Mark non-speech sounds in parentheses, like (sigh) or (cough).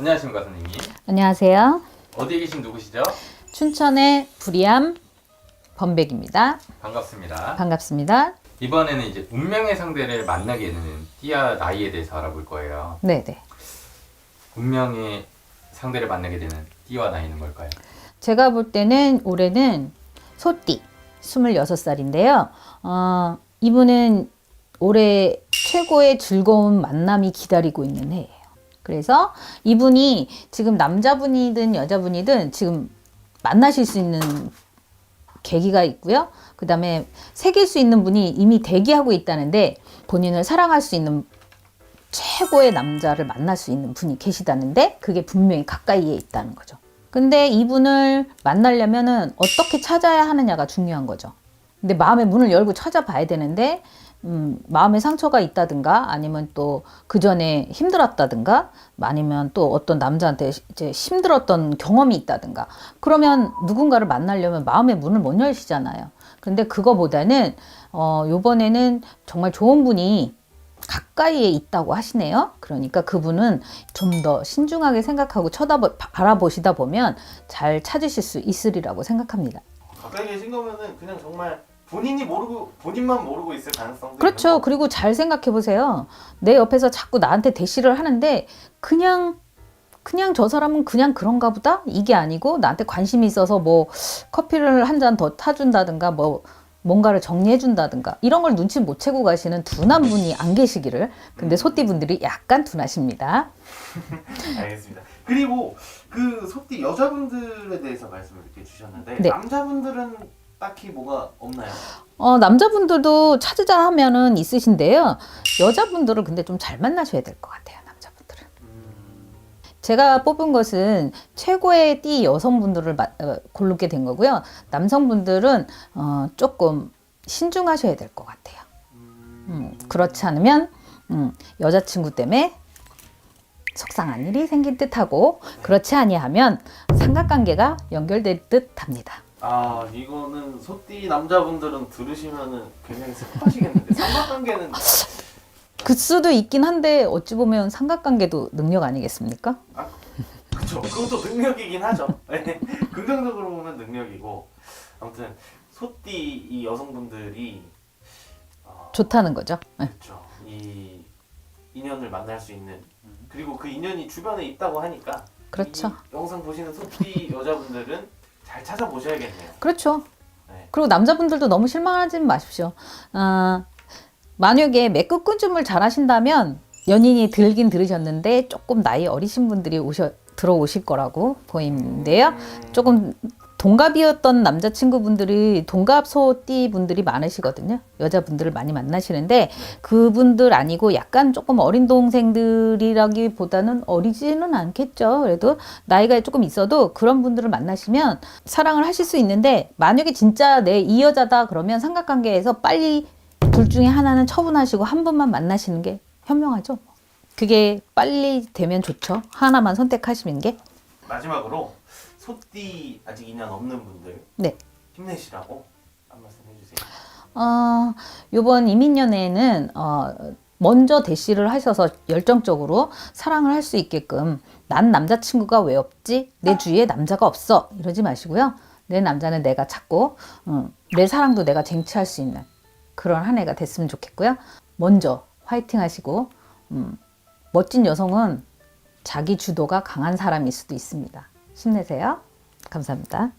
안녕하십니까 선생님. 안녕하세요. 어디에 계신 누구시죠? 춘천의 불이암 범백입니다. 반갑습니다. 반갑습니다. 이번에는 이제 운명의 상대를 만나게 되는 띠와 나이에 대해서 알아볼 거예요. 네네. 운명의 상대를 만나게 되는 띠와 나이는 뭘까요? 제가 볼 때는 올해는 소띠 26살인데요. 어, 이분은 올해 최고의 즐거운 만남이 기다리고 있는 해예요. 그래서 이분이 지금 남자분이든 여자분이든 지금 만나실 수 있는 계기가 있고요. 그 다음에 새길 수 있는 분이 이미 대기하고 있다는데 본인을 사랑할 수 있는 최고의 남자를 만날 수 있는 분이 계시다는데 그게 분명히 가까이에 있다는 거죠. 근데 이분을 만나려면은 어떻게 찾아야 하느냐가 중요한 거죠. 근데 마음의 문을 열고 찾아봐야 되는데 음, 마음의 상처가 있다든가 아니면 또 그 전에 힘들었다든가 아니면 또 어떤 남자한테 이제 힘들었던 경험이 있다든가 그러면 누군가를 만나려면 마음의 문을 못 열시잖아요. 근데 그거보다는 어 요번에는 정말 좋은 분이 가까이에 있다고 하시네요. 그러니까 그분은 좀 더 신중하게 생각하고 쳐다보 바라보시다 보면 잘 찾으실 수 있으리라고 생각합니다. 가까이 계신 거면은 그냥 정말 본인이 모르고 본인만 모르고 있을 가능성도 그렇죠. 있는 그리고 잘 생각해 보세요. 내 옆에서 자꾸 나한테 대시를 하는데 그냥 그냥 저 사람은 그냥 그런가 보다 이게 아니고 나한테 관심이 있어서 뭐 커피를 한 잔 더 타준다든가 뭐 뭔가를 정리해 준다든가 이런 걸 눈치 못 채고 가시는 둔한 분이 안 계시기를 근데 소띠 분들이 약간 둔하십니다. (laughs) 알겠습니다. 그리고 그 소띠 여자분들에 대해서 말씀을 이렇게 주셨는데 네. 남자분들은 딱히 뭐가 없나요? 어, 남자분들도 찾으자 하면은 있으신데요. 여자분들은 근데 좀 잘 만나셔야 될 것 같아요. 남자분들은. 음, 제가 뽑은 것은 최고의 띠 여성분들을 마- 어, 고르게 된 거고요. 남성분들은 어, 조금 신중하셔야 될 것 같아요. 음, 음, 그렇지 않으면 음, 여자친구 때문에 속상한 일이 생길 듯하고 그렇지 아니하면 삼각관계가 연결될 듯합니다. 아 이거는 소띠 남자분들은 들으시면은 굉장히 슬퍼하시겠는데 삼각관계는 (laughs) 그 수도 있긴 한데 어찌 보면 삼각관계도 능력 아니겠습니까? 그렇죠. 그것도 능력이긴 하죠. 네. 긍정적으로 보면 능력이고 아무튼 소띠 이 여성분들이 어, 좋다는 거죠. 네. 그렇죠. 이 인연을 만날 수 있는 그리고 그 인연이 주변에 있다고 하니까 그렇죠. 이 영상 보시는 소띠 여자분들은 잘 찾아보셔야겠네요. 그렇죠. 네. 그리고 남자분들도 너무 실망하지 마십시오. 아, 만약에 매끄끈줌을 잘 하신다면 연인이 들긴 들으셨는데 조금 나이 어리신 분들이 오셔 들어오실 거라고 보이는데요. 음, 조금 동갑이었던 남자친구분들이 동갑 소띠 분들이 많으시거든요. 여자분들을 많이 만나시는데 그분들 아니고 약간 조금 어린 동생들이라기보다는 어리지는 않겠죠. 그래도 나이가 조금 있어도 그런 분들을 만나시면 사랑을 하실 수 있는데 만약에 진짜 내 이 여자다 그러면 삼각관계에서 빨리 둘 중에 하나는 처분하시고 한 분만 만나시는 게 현명하죠. 그게 빨리 되면 좋죠. 하나만 선택하시는 게. 마지막으로 소띠 아직 인연 없는 분들 네. 힘내시라고 한 말씀 해주세요. 어, 요번 이민연애에는 어, 먼저 대시를 하셔서 열정적으로 사랑을 할 수 있게끔 난 남자친구가 왜 없지? 내 주위에 남자가 없어. 이러지 마시고요. 내 남자는 내가 찾고 음, 내 사랑도 내가 쟁취할 수 있는 그런 한 해가 됐으면 좋겠고요. 먼저 화이팅 하시고 음, 멋진 여성은 자기 주도가 강한 사람일 수도 있습니다. 힘내세요. 감사합니다.